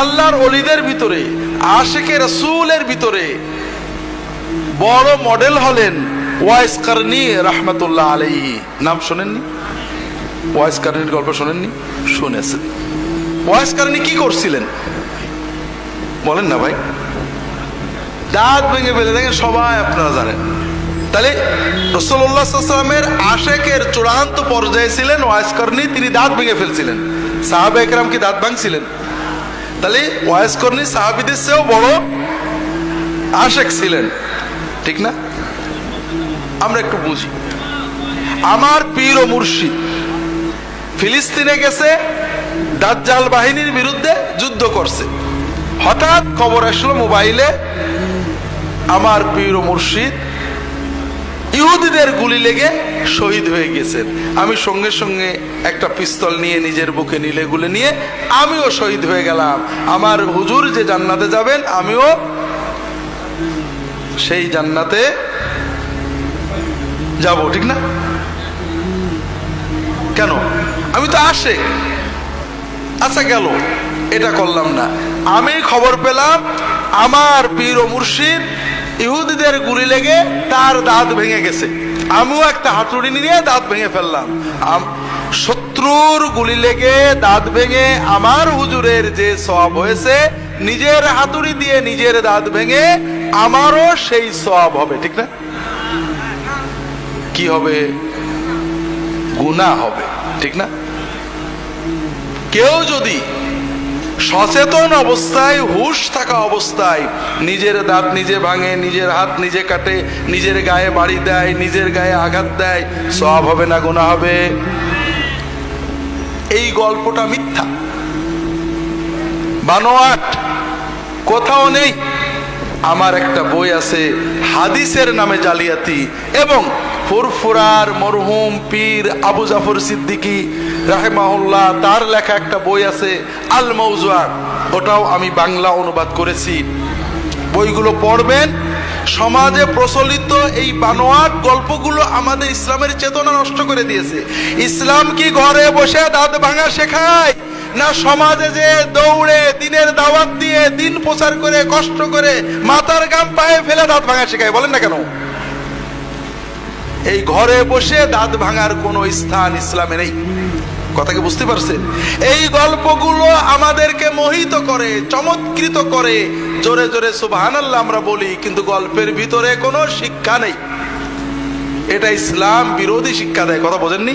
আল্লাহর অলিদের ভিতরে আশেকের রসুলের ভিতরে বড় মডেল হলেন ওয়াইস কারনি রহমতুল্লাহ আলাইহি। নাম শোনেননি? ওয়াইস কারনির গল্প শোনেননি? শুনেছেন। ওয়াইস কারনি কি করছিলেন? বলেন না ভাই। দাঁত ভেঙে ফেলে দেখেন, সবাই আপনারা জানেন। তাহলে রসল্লাহামের আশেকের চূড়ান্ত পর্যায়ে ছিলেন ওয়াইস কর্নি, তিনি দাঁত ভেঙে ফেলছিলেন। সাহাবে একরাম কি দাঁত ভাঙছিলেন? তাহলে ওয়াইস কর্নি সাহাবিদের চেয়েও বড় আশেক ছিলেন। ঠিক না? আমরা একটু বুঝি। আমার পীর ও মুর্শিদ ফিলিস্তিনে গেছে, দাজ্জাল বাহিনীর বিরুদ্ধে যুদ্ধ করছে। হঠাৎ খবর আসলো মোবাইলে, আমার পীর ও মুর্শিদ ইহুদিদের গুলি লেগে শহীদ হয়ে গেছেন। আমি সঙ্গে সঙ্গে একটা পিস্তল নিয়ে নিজের বুকে নিলে গুলে নিয়ে আমিও শহীদ হয়ে গেলাম। আমার হুজুর যে জান্নাতে যাবেন, আমিও সেই জান্নাতে যাব, ঠিক না? কেন? আমি তো আসে আচ্ছা গেল। এটা করলাম না। আমি খবর পেলাম, আমার পীর ও মুর্শিদ ইহুদিদের গুলি লেগে তার দাঁত ভেঙে গেছে। আমিও একটা হাতুড়ি নিয়ে দাঁত ভেঙে ফেললাম। শত্রুর গুলি লেগে দাঁত ভেঙে আমার হুজুরের যে সব হয়েছে, নিজের হাতুড়ি দিয়ে নিজের দাঁত ভেঙে আমারও সেই সব হবে, ঠিক না? কি হবে? গুণা হবে, ঠিক না? কেউ যদি সচেতন অবস্থায়, হুশ থাকা অবস্থায়। নিজের দাঁত নিজে ভাঙে, নিজের হাত নিজে কাটে, নিজের গায়ে বাড়ি দেয়, নিজের গায়ে আঘাত দেয়, সব হবে না গুণা হবে। এই গল্পটা মিথ্যা। বানোয়াট, কোথাও নেই। আমার একটা বই আছে, হাদিসের নামে জালিয়াতি এবং ফুরফুরার মরহুম পীর আবু জাফর সিদ্দিকী রাহেমাহুল্লাহ, তার লেখা একটা বই আছে, আল মৌজুয়া ওটাও আমি বাংলা অনুবাদ করেছি। বইগুলো পড়বেন। সমাজে প্রচলিত এই বানোয়াট গল্পগুলো আমাদের ইসলামের চেতনা নষ্ট করে দিয়েছে। ইসলাম কি ঘরে বসে দাঁত ভাঙা শেখায়? না সমাজে যে দৌড়ে, দিনের দাওয়াত দিয়ে দিন প্রচার করে, কষ্ট করে মাথার গাম পায়ে ফেলে দাঁত ভাঙা শেখায়? বলেন না কেন? এই ঘরে বসে দাঁত ভাঙার কোনো স্থান ইসলামে নেই। কথা কি বুঝতে পারছেন? এই গল্পগুলো আমাদেরকে মোহিত করে, চমৎকৃত করে, জোরে জোরে সুবহানাল্লাহ আমরা বলি, কিন্তু গল্পের ভিতরে কোনো শিক্ষা নেই। এটা ইসলাম বিরোধী শিক্ষা দেয়, কথা বোঝেননি?